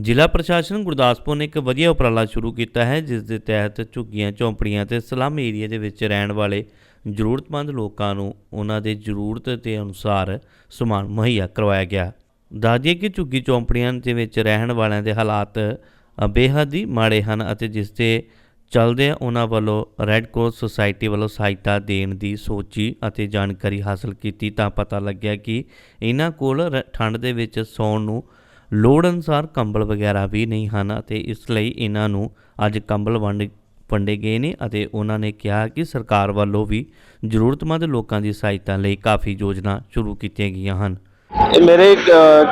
ਜ਼ਿਲ੍ਹਾ ਪ੍ਰਸ਼ਾਸਨ ਗੁਰਦਾਸਪੁਰ ਨੇ ਇੱਕ ਵਧੀਆ ਉਪਰਾਲਾ ਸ਼ੁਰੂ ਕੀਤਾ ਹੈ, ਜਿਸ ਦੇ ਤਹਿਤ ਝੁੱਗੀਆਂ, ਝੌਂਪੜੀਆਂ ਤੇ ਸਲਮ ਏਰੀਆ ਦੇ ਵਿੱਚ ਰਹਿਣ ਵਾਲੇ ਜ਼ਰੂਰਤਮੰਦ ਲੋਕਾਂ ਨੂੰ ਉਹਨਾਂ ਦੇ ਜ਼ਰੂਰਤ ਦੇ ਅਨੁਸਾਰ ਸਮਾਨ ਮੁਹੱਈਆ ਕਰਵਾਇਆ ਗਿਆ। ਦੱਸਦੀਏ ਕਿ ਝੁੱਗੀ ਝੌਂਪੜੀਆਂ ਦੇ ਵਿੱਚ ਰਹਿਣ ਵਾਲਿਆਂ ਦੇ ਹਾਲਾਤ ਬੇਹੱਦ ਹੀ ਮਾੜੇ ਹਨ ਅਤੇ ਜਿਸ ਦੇ ਚਲਦੇ ਉਹਨਾਂ ਵੱਲੋਂ ਰੈੱਡ ਕਰਾਸ ਸੁਸਾਇਟੀ ਵੱਲੋਂ ਸਹਾਇਤਾ ਦੇਣ ਦੀ ਸੋਚੀ ਅਤੇ ਜਾਣਕਾਰੀ ਹਾਸਲ ਕੀਤੀ ਤਾਂ ਪਤਾ ਲੱਗਿਆ ਕਿ ਇਹਨਾਂ ਕੋਲ ਰ- ਠੰਡ ਦੇ ਵਿੱਚ ਸੌਣ ਨੂੰ ਲੋੜ ਅਨੁਸਾਰ ਕੰਬਲ ਵਗੈਰਾ ਵੀ ਨਹੀਂ ਹਨ ਅਤੇ ਇਸ ਲਈ ਇਹਨਾਂ ਨੂੰ ਅੱਜ ਕੰਬਲ ਵੰਡ ਵੰਡੇ ਗਏ ਨੇ ਅਤੇ ਉਹਨਾਂ ਨੇ ਕਿਹਾ ਕਿ ਸਰਕਾਰ ਵੱਲੋਂ ਵੀ ਜ਼ਰੂਰਤਮੰਦ ਲੋਕਾਂ ਦੀ ਸਹਾਇਤਾ ਲਈ ਕਾਫੀ ਯੋਜਨਾ ਸ਼ੁਰੂ ਕੀਤੀਆਂ ਗਈਆਂ ਹਨ। ਇਹ ਮੇਰੇ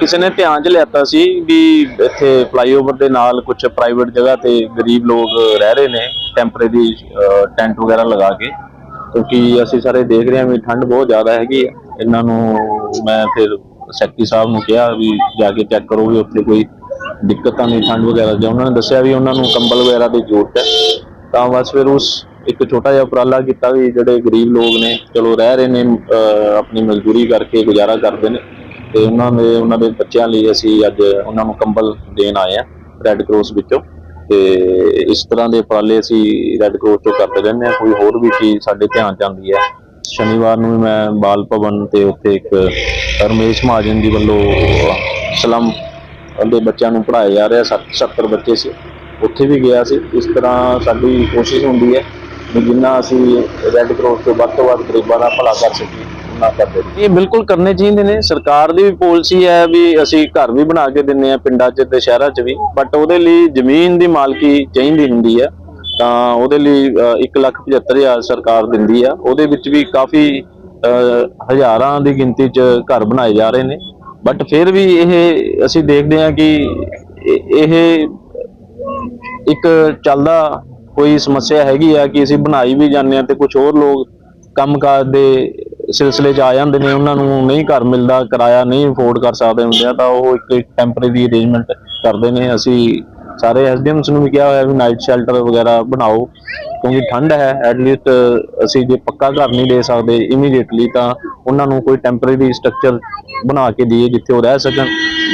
ਕਿਸੇ ਨੇ ਧਿਆਨ 'ਚ ਲਿਆਤਾ ਸੀ ਵੀ ਇੱਥੇ ਫਲਾਈਓਵਰ ਦੇ ਨਾਲ ਕੁਝ ਪ੍ਰਾਈਵੇਟ ਜਗ੍ਹਾ ਤੇ ਗਰੀਬ ਲੋਕ ਰਹਿ ਰਹੇ ਨੇ ਟੈਂਪਰੇਰੀ ਟੈਂਟ ਵਗੈਰਾ ਲਗਾ ਕੇ। ਕਿਉਂਕਿ ਅਸੀਂ ਸਾਰੇ ਦੇਖ ਰਹੇ ਹਾਂ ਵੀ ਠੰਡ ਬਹੁਤ ਜ਼ਿਆਦਾ ਹੈਗੀ ਇਹਨਾਂ ਨੂੰ ਮੈਂ ਫਿਰ ਸੈਕਟਰੀ ਸਾਹਿਬ ਨੂੰ ਕਿਹਾ ਵੀ ਜਾ ਕੇ ਚੈੱਕ ਕਰੋ ਵੀ ਉੱਥੇ ਕੋਈ ਦਿੱਕਤ ਤਾਂ ਨਹੀਂ, ਠੰਡ ਵਗੈਰਾ ਦੀ ਉਹਨਾਂ ਨੇ ਦੱਸਿਆ ਵੀ ਉਹਨਾਂ ਨੂੰ ਕੰਬਲ ਵਗੈਰਾ ਦੀ ਜ਼ਰੂਰਤ ਹੈ। ਤਾਂ ਬਸ ਫਿਰ ਉਸ ਇੱਕ ਛੋਟਾ ਜਿਹਾ ਉਪਰਾਲਾ ਕੀਤਾ ਵੀ ਜਿਹੜੇ ਗਰੀਬ ਲੋਕ ਨੇ, ਚਲੋ ਰਹਿ ਰਹੇ ਨੇ ਆਪਣੀ ਮਜ਼ਦੂਰੀ ਕਰਕੇ ਗੁਜ਼ਾਰਾ ਕਰਦੇ ਨੇ। ਤੇ ਉਹਨਾਂ ਦੇ ਉਹਨਾਂ ਦੇ ਬੱਚਿਆਂ ਲਈ ਅਸੀਂ ਅੱਜ ਉਹਨਾਂ ਨੂੰ ਕੰਬਲ ਦੇਣ ਆਏ ਆ ਰੈੱਡ ਕਰਾਸ ਵਿੱਚੋਂ। ਤੇ ਇਸ ਤਰ੍ਹਾਂ ਦੇ ਉਪਰਾਲੇ ਅਸੀਂ ਰੈੱਡ ਕਰਾਸ ਤੋਂ ਕਰਦੇ ਰਹਿੰਦੇ ਆ ਕੋਈ ਹੋਰ ਵੀ ਚੀਜ਼ ਸਾਡੇ ਧਿਆਨ ਚ ਆਉਂਦੀ ਹੈ। ਸ਼ਨੀਵਾਰ ਨੂੰ ਵੀ ਮੈਂ ਬਾਲ ਭਵਨ ਤੇ ਉੱਥੇ ਇੱਕ ਰਮੇਸ਼ ਮਹਾਜਨ ਜੀ ਵੱਲੋਂ ਸਲਮ ਦੇ ਬੱਚਿਆਂ ਨੂੰ ਪੜ੍ਹਾਇਆ ਜਾ ਰਿਹਾ 70 ਬੱਚੇ ਸੀ, ਉੱਥੇ ਵੀ ਗਿਆ ਸੀ। ਇਸ ਤਰ੍ਹਾਂ ਸਾਡੀ ਕੋਸ਼ਿਸ਼ ਹੁੰਦੀ ਹੈ ਵੀ ਜਿੰਨਾ ਅਸੀਂ ਰੈੱਡ ਕਰਾਸ ਤੋਂ ਵੱਧ ਤੋਂ ਵੱਧ ਗਰੀਬਾਂ ਦਾ ਭਲਾ ਕਰ ਸਕੀਏ ਉਹਨਾਂ ਕਰਦੇ ਨੇ। ਇਹ ਬਿਲਕੁਲ ਕਰਨੇ ਚਾਹੀਦੇ ਨੇ। ਸਰਕਾਰ ਦੀ ਵੀ ਪਾਲਿਸੀ ਹੈ ਵੀ ਅਸੀਂ ਘਰ ਵੀ ਬਣਾ ਕੇ ਦਿੰਨੇ ਆ ਪਿੰਡਾਂ 'ਚ ਤੇ ਸ਼ਹਿਰਾਂ 'ਚ ਵੀ। ਬਟ ਉਹਦੇ ਲਈ ਜ਼ਮੀਨ ਦੀ ਮਾਲਕੀ ਚਾਹੀਦੀ ਹੁੰਦੀ ਹੈ। ਤਾਂ ਉਹਦੇ ਲਈ 175000 ਸਰਕਾਰ ਦਿੰਦੀ ਆ। ਉਹਦੇ ਵਿੱਚ ਵੀ ਕਾਫੀ ਹਜ਼ਾਰਾਂ ਦੀ ਗਿਣਤੀ 'ਚ ਘਰ ਬਣਾਏ ਜਾ ਰਹੇ ਨੇ। ਬਟ ਫਿਰ ਵੀ ਇਹ ਅਸੀਂ ਦੇਖਦੇ ਹਾਂ ਕਿ ਇਹ- ਇੱਕ ਚੱਲਦਾ ਕੋਈ ਸਮੱਸਿਆ ਹੈਗੀ ਆ ਕਿ ਅਸੀਂ ਬਣਾਈ ਵੀ ਜਾਂਦੇ ਆ ਤੇ ਕੁਝ ਹੋਰ ਲੋਕ ਕੰਮਕਾਜ ਦੇ ਸਿਲਸਿਲੇ 'ਚ ਆ ਜਾਂਦੇ ਨੇ, ਉਹਨਾਂ ਨੂੰ ਨਹੀਂ ਘਰ ਮਿਲਦਾ, ਕਿਰਾਇਆ ਨਹੀਂ ਅਫੋਰਡ ਕਰ ਸਕਦੇ ਹੁੰਦੇ ਆ, ਤਾਂ ਉਹ ਇੱਕ ਟੈਂਪਰੇਰੀ ਅਰੇਂਜਮੈਂਟ ਕਰਦੇ ਨੇ। ਅਸੀਂ ਸਾਰੇ ਐਸਡੀਐਮਸ ਨੂੰ ਵੀ ਕਿਹਾ ਹੋਇਆ ਵੀ ਨਾਈਟ ਸ਼ੈਲਟਰ ਵਗੈਰਾ ਬਣਾਓ, ਕਿਉਂਕਿ ਠੰਡ ਹੈ ਐਟਲੀਸਟ ਅਸੀਂ ਜੇ ਪੱਕਾ ਘਰ ਨਹੀਂ ਦੇ ਸਕਦੇ ਇਮੀਡੀਏਟਲੀ ਤਾਂ ਉਹਨਾਂ ਨੂੰ ਕੋਈ ਟੈਂਪਰੇਰੀ ਸਟਰਕਚਰ ਬਣਾ ਕੇ ਦਈਏ ਜਿੱਥੇ ਉਹ ਰਹਿ ਸਕਣ।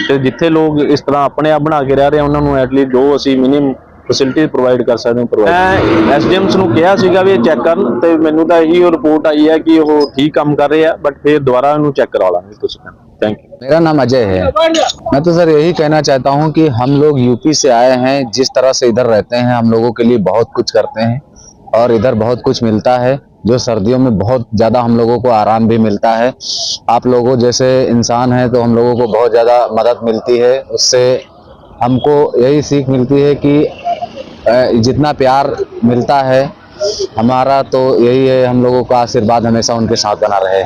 ਤੇ ਜਿੱਥੇ ਲੋਕ ਇਸ ਤਰ੍ਹਾਂ ਆਪਣੇ ਆਪ ਬਣਾ ਕੇ ਰਹਿ ਰਹੇ ਉਹਨਾਂ ਨੂੰ ਐਟਲੀਸਟ ਜੋ ਅਸੀਂ ਮਿਨੀਮਮ ਫੈਸਿਲਿਟੀ ਪ੍ਰੋਵਾਈਡ ਕਰ ਸਕਦੇ ਹਾਂ ਪ੍ਰੋਵਾਈਡ ਮੈਂ ਐਸਡੀਐਮਸ ਨੂੰ ਕਿਹਾ ਸੀਗਾ ਵੀ ਇਹ ਚੈੱਕ ਕਰਨ ਤੇ ਮੈਨੂੰ ਤਾਂ ਇਹੀ ਰਿਪੋਰਟ ਆਈ ਹੈ ਕਿ ਉਹ ਠੀਕ ਕੰਮ ਕਰ ਰਹੇ ਆ ਬਟ ਫਿਰ ਦੁਬਾਰਾ ਇਹਨੂੰ ਚੈੱਕ ਕਰਾ ਲਾਂਗੇ ਤੁਸੀਂ ਥੈਂਕ ਯੂ मेरा नाम अजय है मैं तो सर यही कहना चाहता हूँ कि हम लोग यूपी से आए हैं जिस तरह से इधर रहते हैं हम लोगों के लिए बहुत कुछ करते हैं और इधर बहुत कुछ मिलता है जो सर्दियों में बहुत ज़्यादा हम लोगों को आराम भी मिलता है आप लोगों जैसे इंसान हैं तो हम लोगों को बहुत ज़्यादा मदद मिलती है उससे हमको यही सीख मिलती है कि अ, जितना प्यार मिलता है हमारा तो यही है हम लोगों का आशीर्वाद हमेशा उनके साथ बना रहे